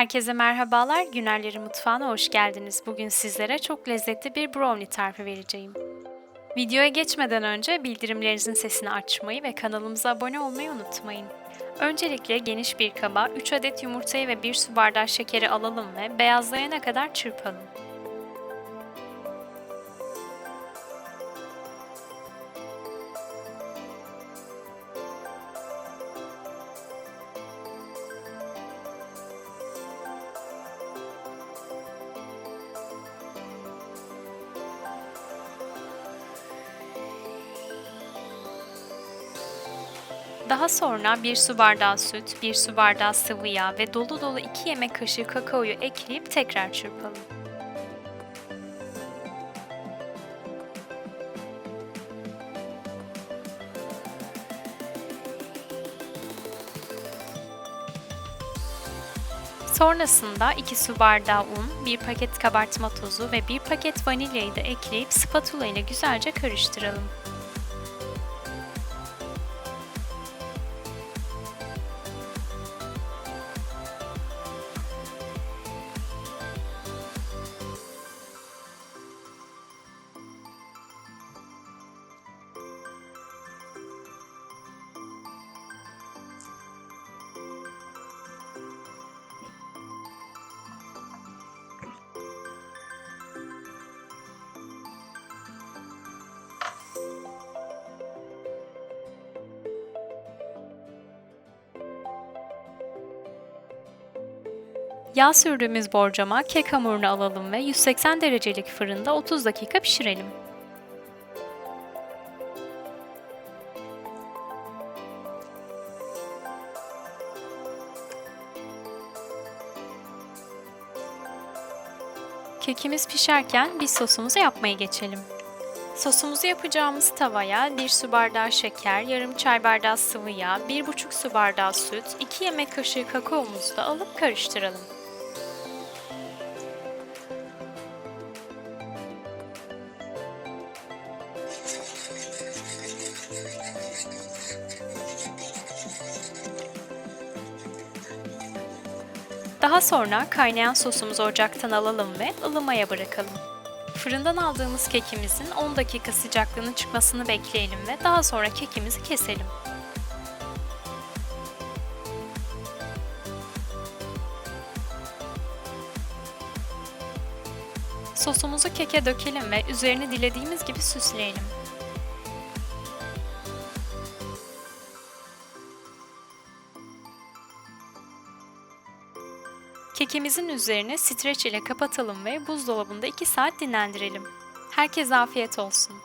Herkese merhabalar, Günerleri Mutfağı'na hoş geldiniz. Bugün sizlere çok lezzetli bir brownie tarifi vereceğim. Videoya geçmeden önce bildirimlerinizin sesini açmayı ve kanalımıza abone olmayı unutmayın. Öncelikle geniş bir kaba 3 adet yumurtayı ve 1 su bardağı şekeri alalım ve beyazlayana kadar çırpalım. Daha sonra 1 su bardağı süt, 1 su bardağı sıvı yağ ve dolu dolu 2 yemek kaşığı kakaoyu ekleyip tekrar çırpalım. Sonrasında 2 su bardağı un, 1 paket kabartma tozu ve 1 paket vanilyayı da ekleyip spatula ile güzelce karıştıralım. Yağ sürdüğümüz borcama kek hamurunu alalım ve 180 derecelik fırında 30 dakika pişirelim. Kekimiz pişerken biz sosumuzu yapmaya geçelim. Sosumuzu yapacağımız tavaya 1 su bardağı şeker, yarım çay bardağı sıvı yağ, 1,5 su bardağı süt, 2 yemek kaşığı kakaomuzu da alıp karıştıralım. Daha sonra kaynayan sosumuzu ocaktan alalım ve ılımaya bırakalım. Fırından aldığımız kekimizin 10 dakika sıcaklığının çıkmasını bekleyelim ve daha sonra kekimizi keselim. Sosumuzu keke dökelim ve üzerini dilediğimiz gibi süsleyelim. Kekimizin üzerine streç ile kapatalım ve buzdolabında 2 saat dinlendirelim. Herkese afiyet olsun.